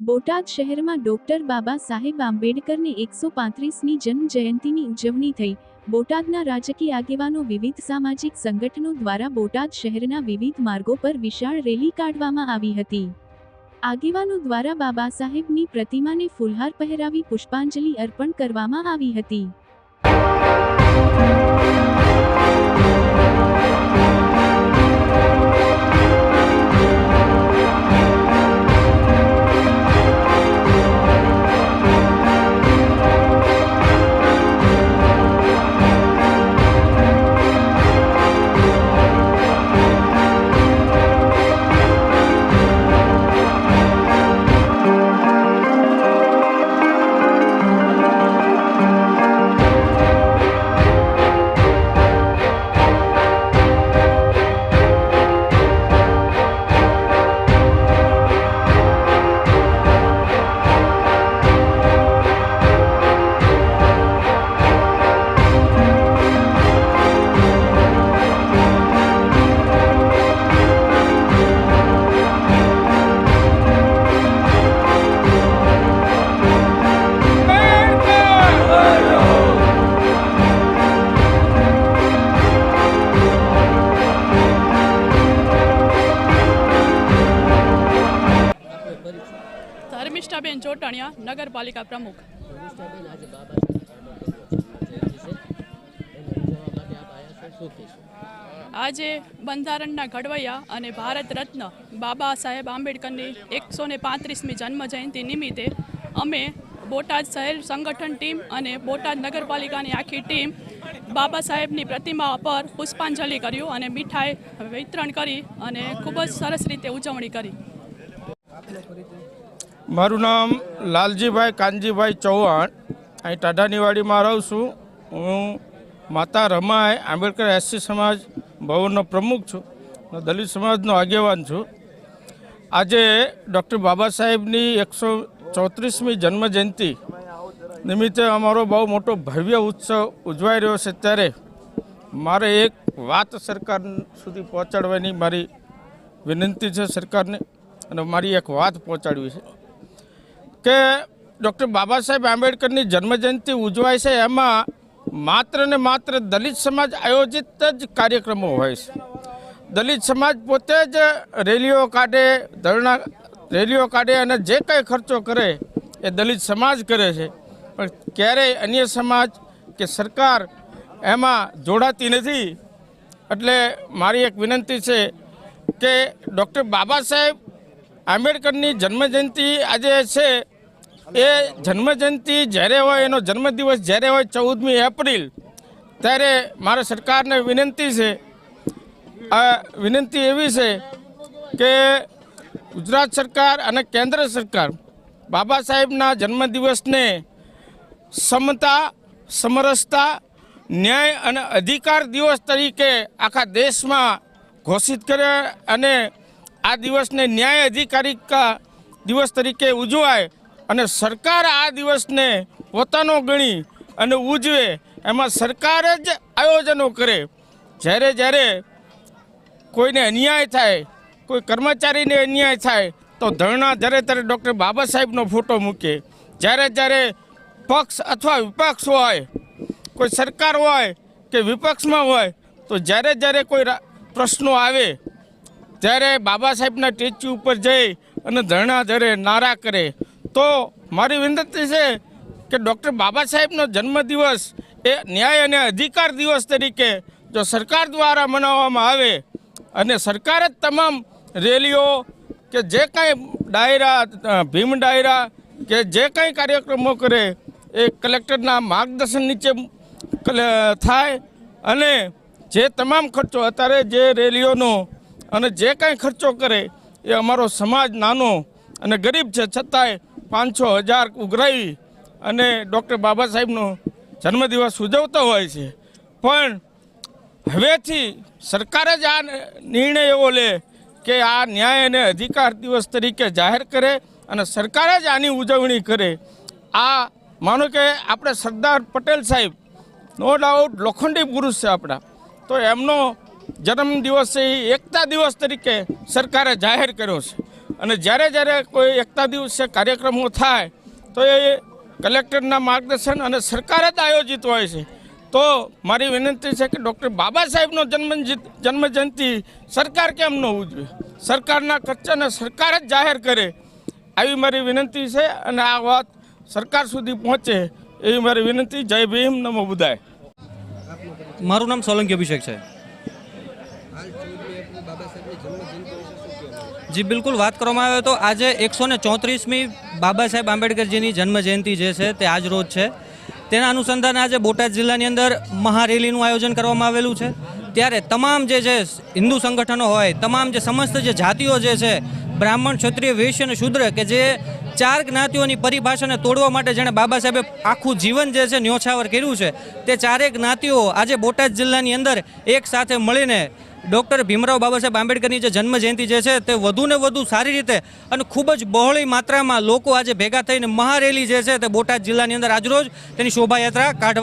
બોટાદ શહેરમાં ડોક્ટર બાબા સાહેબ આંબેડકરની એકસો પાંત્રીસની જન્મ જયંતિની ઉજવણી થઈ. બોટાદના રાજકીય આગેવાનો વિવિધ સામાજિક સંગઠનો દ્વારા બોટાદ શહેરના વિવિધ માર્ગો પર વિશાળ રેલી કાઢવામાં આવી હતી. આગેવાનો દ્વારા બાબા સાહેબની પ્રતિમાને ફૂલહાર પહેરાવી પુષ્પાંજલિ અર્પણ કરવામાં આવી હતી. છો નગરપાલિકા પ્રમુખ. આજે બંધારણના ઘડવૈયા અને ભારત રત્ન બાબા સાહેબ આંબેડકરની એકસો ને પાંત્રીસમી જન્મ જયંતિ નિમિત્તે અમે બોટાદ શહેર સંગઠન ટીમ અને બોટાદ નગરપાલિકાની આખી ટીમ બાબા સાહેબની પ્રતિમા પર પુષ્પાંજલિ કર્યું અને મીઠાઈ વિતરણ કરી અને ખૂબ જ સરસ રીતે ઉજવણી કરી. મારું નામ લાલજીભાઈ કાનજીભાઈ ચૌહાણ. અહીં ટાઢાનીવાડીમાં રહું છું. હું માતા રમાય આંબેડકર એસસી સમાજ ભવનનો પ્રમુખ છું દલિત સમાજનો આગેવાન છું. આજે ડૉક્ટર બાબા સાહેબની એકસો ચોત્રીસમી જન્મજયંતિ નિમિત્તે અમારો બહુ મોટો ભવ્ય ઉત્સવ ઉજવાઈ રહ્યો છે ત્યારે મારે એક વાત સરકાર સુધી પહોંચાડવાની મારી વિનંતી છે સરકારને અને મારી એક વાત પહોંચાડવી છે. કે ડૉક્ટર બાબા સાહેબ આંબેડકરની જન્મજયંતિ ઉજવાય છે, એમાં માત્ર ને માત્ર દલિત સમાજ આયોજિત જ કાર્યક્રમો હોય છે. દલિત સમાજ પોતે જ રેલીઓ કાઢે, ધરણા, રેલીઓ કાઢે અને જે કંઈ ખર્ચો કરે એ દલિત સમાજ કરે છે. પણ ક્યારેય અન્ય સમાજ કે સરકાર એમાં જોડાતી નથી. એટલે મારી એક વિનંતી છે કે ડૉક્ટર બાબા સાહેબ આંબેડકરની જન્મજયંતિ આજે છે એ જન્મજયંતિ જ્યારે હોય, એનો જન્મદિવસ જ્યારે હોય ચૌદમી એપ્રિલ, ત્યારે મારા સરકારને વિનંતી છે વિનંતી એવી છે કે ગુજરાત સરકાર અને કેન્દ્ર સરકાર બાબા સાહેબના જન્મદિવસને સમતા, સમરસતા, ન્યાય અને અધિકાર દિવસ તરીકે આખા દેશમાં ઘોષિત કરે અને આ દિવસને ન્યાય અધિકારિકા દિવસ તરીકે ઉજવાય. અને સરકાર આ દિવસને પોતાનો ગણી અને ઉજવે, એમાં સરકાર જ આયોજનો કરે. જ્યારે જ્યારે કોઈને અન્યાય થાય, કોઈ કર્મચારીને અન્યાય થાય, તો ધરણા જ્યારે ત્યારે ડૉક્ટર બાબા સાહેબનો ફોટો મૂકે. જ્યારે જ્યારે પક્ષ અથવા વિપક્ષ હોય, કોઈ સરકાર હોય કે વિપક્ષમાં હોય, તો જ્યારે જ્યારે કોઈ પ્રશ્નો આવે, ત્યારે બાબા સાહેબના સ્ટેચ્યુ ઉપર જઈ અને ધરણા ધરે નારા કરે તો મારી વિનંતી છે કે ડૉક્ટર બાબા સાહેબનો જન્મદિવસ એ ન્યાય અને અધિકાર દિવસ તરીકે જો સરકાર દ્વારા મનાવવામાં આવે અને સરકાર જ તમામ રેલીઓ કે જે કાંઈ ડાયરા ભીમ ડાયરા કે જે કાંઈ કાર્યક્રમો કરે એ કલેક્ટરના માર્ગદર્શન નીચે થાય અને જે તમામ ખર્ચો અત્યારે જે રેલીઓનો અને જે કાંઈ ખર્ચો કરે એ અમારો સમાજ નાનો અને ગરીબ છે છતાંય પાંચસો હજાર ઉઘરાવી અને ડૉક્ટર બાબા સાહેબનો જન્મદિવસ ઉજવતો હોય છે. પણ હવેથી સરકાર જ આ નિર્ણય એવો લે કે આ ન્યાય અને અધિકાર દિવસ તરીકે જાહેર કરે અને સરકાર જ આની ઉજવણી કરે. આ માનો કે આપણે સરદાર પટેલ સાહેબ, નો ડાઉટ, લોખંડી પુરુષ છે આપણા. તો એમનો જન્મદિવસ એ એકતા દિવસ તરીકે સરકારે જાહેર કર્યો છે. અને જ્યારે જ્યારે કોઈ એકતા દિવસે કાર્યક્રમો થાય, તો એ કલેક્ટરના માર્ગદર્શન અને સરકાર જ આયોજિત હોય છે. તો મારી વિનંતી છે કે ડૉક્ટર બાબા સાહેબનો જન્મ જન્મજયંતિ સરકાર કેમ ન ઉજવે? સરકારના ખર્ચાને સરકાર જ જાહેર કરે. આવી મારી વિનંતી છે અને આ વાત સરકાર સુધી પહોંચે એવી મારી વિનંતી. જય ભીમ, નમો બુદાય મારું નામ સોલંકી અભિષેક છે. જી, બિલકુલ વાત કરવામાં આવે તો આજે એકસો ને ચોત્રીસમી બાબા સાહેબ આંબેડકરજીની જન્મ જયંતિ જે છે તે આજ રોજ છે. તેના અનુસંધાને આજે બોટાદ જિલ્લાની અંદર મહારેલીનું આયોજન કરવામાં આવેલું છે. ત્યારે તમામ જે છે હિન્દુ સંગઠનો હોય, તમામ જે સમસ્ત જે જાતિઓ જે છે, બ્રાહ્મણ, ક્ષત્રિય, વૈશ્ય અને શૂદ્ર, કે જે ચાર જ્ઞાતિઓની પરિભાષાને તોડવા માટે જેણે બાબા સાહેબે આખું જીવન જે છે ન્યોછાવર કર્યું છે, તે ચારેય જ્ઞાતિઓ આજે બોટાદ જિલ્લાની અંદર એક સાથે મળીને ડૉક્ટર ભીમરાવ બાબા સાહેબ આંબેડકરની જે જન્મ જયંતિ જે છે, તે વધુને વધુ સારી રીતે અને ખૂબ જ બહોળી માત્રામાં લોકો આજે ભેગા થઈને મહારેલી જે છે, તે બોટાદ જિલ્લાની અંદર આજરોજ તેની શોભાયાત્રા કાઢવા